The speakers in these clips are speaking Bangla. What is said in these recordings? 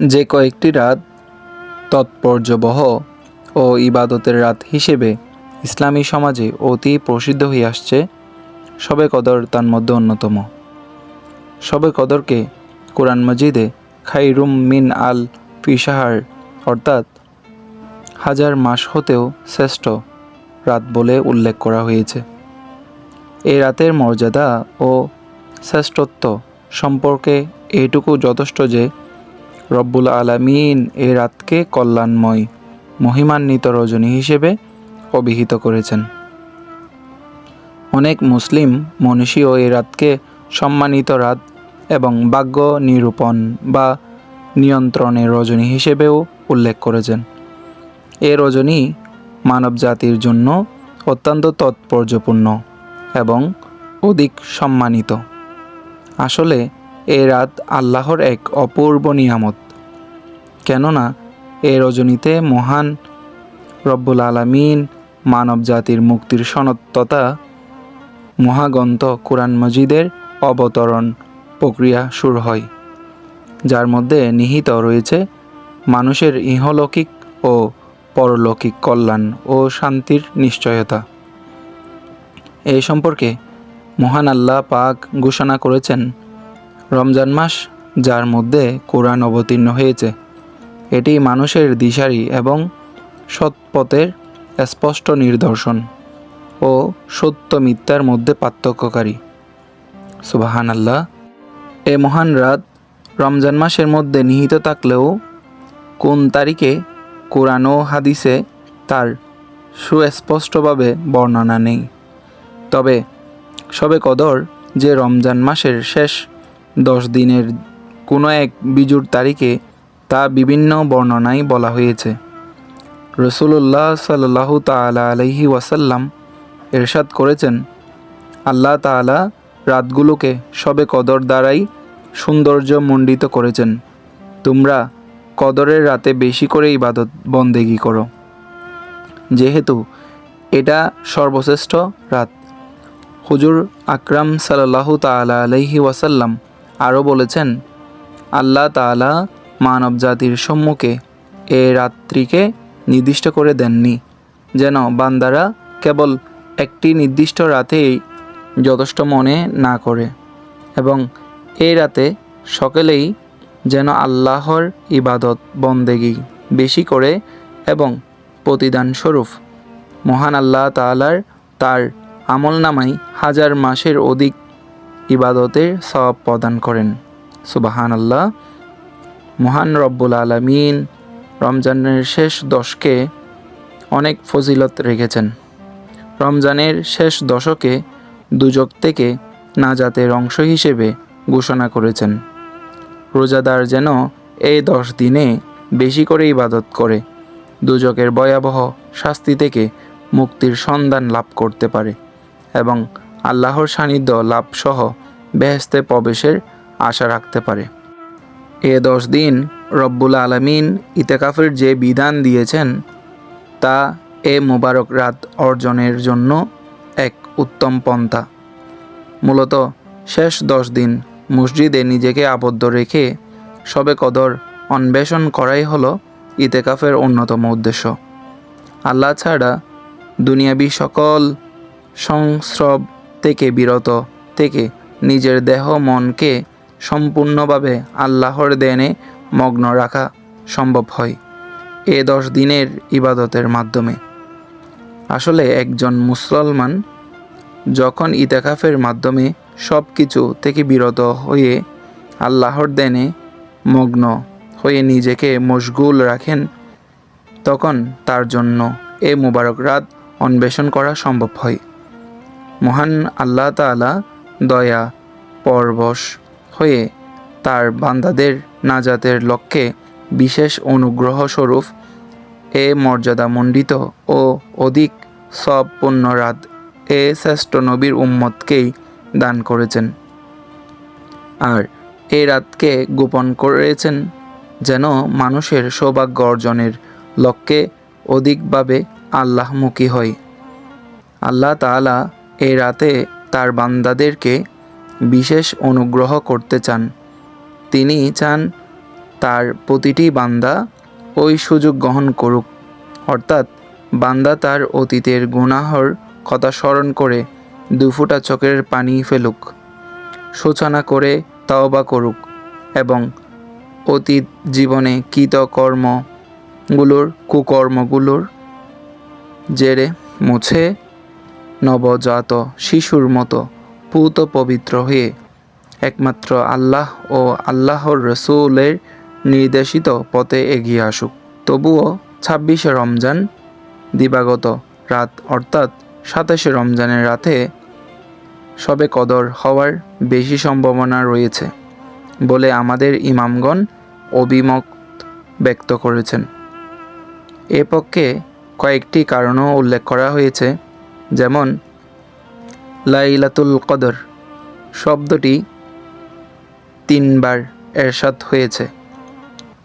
যে কয়েকটি রাত তৎপর্যবহ ও ইবাদতের রাত হিসেবে ইসলামী সমাজে অতি প্রসিদ্ধ হয়ে আসছে শবে কদর তার মধ্যে অন্যতম। শবে কদরকে কোরআন মজিদে খাইরুম মিন আল ফিসাহার অর্থাৎ হাজার মাস হতেও শ্রেষ্ঠ রাত বলে উল্লেখ করা হয়েছে। এই রাতের মর্যাদা ও শ্রেষ্ঠত্ব সম্পর্কে এইটুকু যথেষ্ট যে রব্বুল আলামিন এই রাতকে কল্যাণময়, মহিমান্বিত রজনী হিসেবে অভিহিত করেছেন। অনেক মুসলিম মনীষীও এই রাতকে সম্মানিত রাত এবং ভাগ্য নিরূপণ বা নিয়ন্ত্রণের রজনী হিসেবেও উল্লেখ করেছেন। এ রজনী মানব জাতির জন্য অত্যন্ত তাৎপর্যপূর্ণ এবং অধিক সম্মানিত। আসলে এ রাত আল্লাহর এক অপূর্ব নিয়ামত। কেননা এ রজনীতে মহান রব্বুল আলামিন মানব জাতির মুক্তির সনদ তথা মহাগ্রন্থ কোরআন মজিদের অবতরণ প্রক্রিয়া শুরু হয়, যার মধ্যে নিহিত রয়েছে মানুষের ইহলৌকিক ও পরলৌকিক কল্যাণ ও শান্তির নিশ্চয়তা। এই সম্পর্কে মহান আল্লাহ পাক ঘোষণা করেছেন রমজান মাস, যার মধ্যে কোরআন অবতীর্ণ হয়েছে। এটি মানুষের দিশারি এবং সৎপথের স্পষ্ট নিদর্শন ও সত্য মিথ্যার মধ্যে পার্থক্যকারী। সুবাহান আল্লাহ এ মহান রাত রমজান মাসের মধ্যে নিহিত থাকলেও কোন তারিখে কোরআন ও হাদিসে তার সুস্পষ্টভাবে বর্ণনা নেই? তবে সবে কদর যে রমজান মাসের শেষ দশ দিনের কোনো এক বিজুর তারিখে তা বিভিন্ন বর্ণনায় বলা হয়েছে। রসুল্লাহ সাল্লাহ তালা আলহি ওয়াসাল্লাম এরশাদ করেছেন, আল্লাহ তাআলা রাতগুলোকে সবে কদর দ্বারাই সৌন্দর্য মণ্ডিত করেছেন। তোমরা কদরের রাতে বেশি করে ইবাদত বন্দেগি করো। যেহেতু এটা সর্বশ্রেষ্ঠ রাত। হুজুর আকরাম সাল্লাহু তালা আলহি ওয়াসাল্লাম আরও বলেছেন, আল্লাহ তাআলা মানব জাতির সম্মুখে এ রাত্রিকে নির্দিষ্ট করে দেননি, যেন বান্দারা কেবল একটি নির্দিষ্ট রাতেই যথেষ্ট মনে না করে এবং এই রাতে সকলেই যেন আল্লাহর ইবাদত বন্দেগি বেশি করে এবং প্রতিদান স্বরূপ মহান আল্লাহ তাআলার তার আমল নামাই হাজার মাসের অধিক ইবাদতের সব প্রদান করেন। সুবাহান আল্লাহ মহান রব্বুল আলমিন রমজানের শেষ দশকে অনেক ফজিলত রেখেছেন। রমজানের শেষ দশকে দুজক থেকে নাজাতের অংশ হিসেবে ঘোষণা করেছেন। রোজাদার যেন এই দশ দিনে বেশি করে ইবাদত করে, দুজকের ভয়াবহ শাস্তি থেকে মুক্তির সন্ধান লাভ করতে পারে এবং আল্লাহর সান্নিধ্য লাভসহ বেহেস্তে প্রবেশের আশা রাখতে পারে। এ দশ দিন রব্বুল আলমিন ইতেকাফের যে বিধান দিয়েছেন, তা এ মোবারক রাত অর্জনের জন্য এক উত্তম পন্থা। মূলত শেষ দশ দিন মসজিদে নিজেকে আবদ্ধ রেখে সবে কদর অন্বেষণ করাই হলো ইতেকাফের অন্যতম উদ্দেশ্য। আল্লাহ ছাড়া দুনিয়াবি সকল সংস্রব থেকে বিরত থেকে নিজের দেহ মনকে সম্পূর্ণভাবে আল্লাহর দেনে মগ্ন রাখা সম্ভব হয় এ দশ দিনের ইবাদতের মাধ্যমে। আসলে একজন মুসলমান যখন ইতেকাফের মাধ্যমে সব কিছু থেকে বিরত হয়ে আল্লাহর দেনে মগ্ন হয়ে নিজেকে মশগুল রাখেন, তখন তার জন্য এ মুবারক রাত অন্বেষণ করা সম্ভব হয়। মহান আল্লাহ তাআলা দয়া, পরবশ হয়ে তার বান্দাদের নাজাতের লক্ষ্যে বিশেষ অনুগ্রহ স্বরূপ এ মর্যাদামণ্ডিত ও অধিক সব পুণ্য রাত এ শ্রেষ্ঠ নবীর উম্মতকেই দান করেছেন। আর এ রাতকে গোপন করেছেন যেন মানুষের সৌভাগ্য অর্জনের লক্ষ্যে অধিকভাবে আল্লাহমুখী হয়। আল্লাহ তাআলা এ রাতে তার বান্দাদেরকে বিশেষ অনুগ্রহ করতে চান। তিনি চান তার প্রতিটি বান্দা ওই সুযোগ গ্রহণ করুক। অর্থাৎ বান্দা তার অতীতের গুনাহর কথা স্মরণ করে দুফোঁটা চোখের পানি ফেলুক, সূচনা করে তওবা করুক এবং অতীত জীবনে কৃত কর্মগুলোর কুকর্মগুলোর জেরে মুছে নবজাত শিশুর মতো পুত পবিত্র হয়ে একমাত্র আল্লাহ ও আল্লাহর রসুলের নির্দেশিত পথে এগিয়ে আসুক। তবুও ছাব্বিশে রমজান দিবাগত রাত, অর্থাৎ সাতাশে রমজানের রাতে সবে কদর হওয়ার বেশি সম্ভাবনা রয়েছে বলে আমাদের ইমামগণ অভিমত ব্যক্ত করেছেন। এ পক্ষে কয়েকটি কারণও উল্লেখ করা হয়েছে। যেমন, লাইলাতুল কদর শব্দটি তিনবার এরশাদ হয়েছে।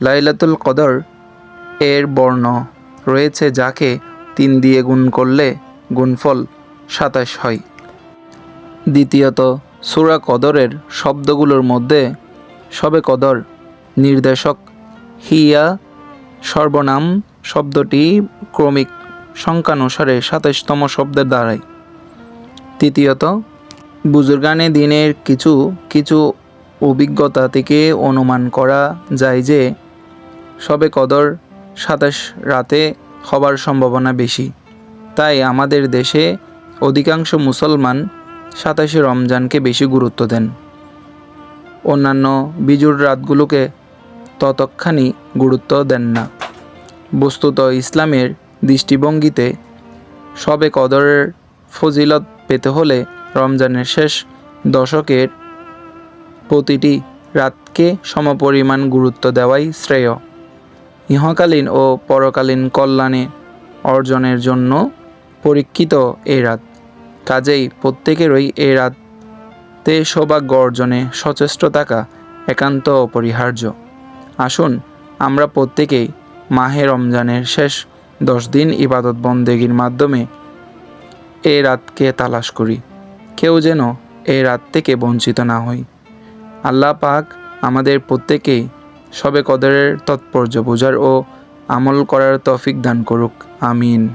লাইলাতুল কদর এর বর্ণ রয়েছে যাকে তিন দিয়ে গুণ করলে গুণফল সাতাশ হয়। দ্বিতীয়ত, সূরা কদরের শব্দগুলোর মধ্যে সবে কদর নির্দেশক হিয়া সর্বনাম শব্দটি ক্রমিক সংখ্যানুসারে সাতাশতম শব্দের দ্বারাই। তৃতীয়ত, বুজুর্গানে দিনের কিছু কিছু অভিজ্ঞতা থেকে অনুমান করা যায় যে, সবে কদর সাতাশ রাতে হবার সম্ভাবনা বেশি। তাই আমাদের দেশে অধিকাংশ মুসলমান সাতাশে রমজানকে বেশি গুরুত্ব দেন। অন্যান্য বিজুর রাতগুলোকে ততক্ষানি গুরুত্ব দেন না। বস্তুত ইসলামের দৃষ্টিভঙ্গিতে সবে কদরের ফজিলত পেতে হলে রমজানের শেষ দশকের প্রতিটি রাতকে সমপরিমাণ গুরুত্ব দেওয়াই শ্রেয়। ইহকালীন ও পরকালীন কল্যাণে অর্জনের জন্য পরীক্ষিত এই রাত। কাজেই প্রত্যেকেরই এই রাতে সৌভাগ্য অর্জনে সচেষ্ট থাকা একান্ত অপরিহার্য। আসুন আমরা প্রত্যেকেই মাহে রমজানের শেষ দশ দিন ইবাদত বন্দেগীর মাধ্যমে এই রাতকে তালাশ করি। কেউ যেন এই রাত থেকে বঞ্চিত না হই। আল্লাহ পাক আমাদের প্রত্যেকেই সবে কদরের তৎপর্য বোঝার ও আমল করার তফিক দান করুক। আমিন।